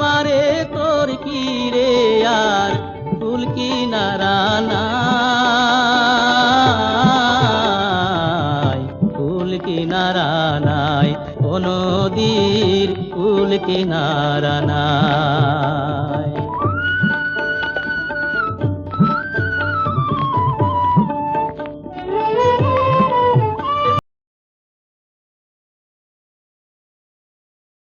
বলা মারে তোর কি রে আর? ফুল কিনারা নারানা ফুল কি নারানায় কোনো নদীর ফুল কিনারা নাই।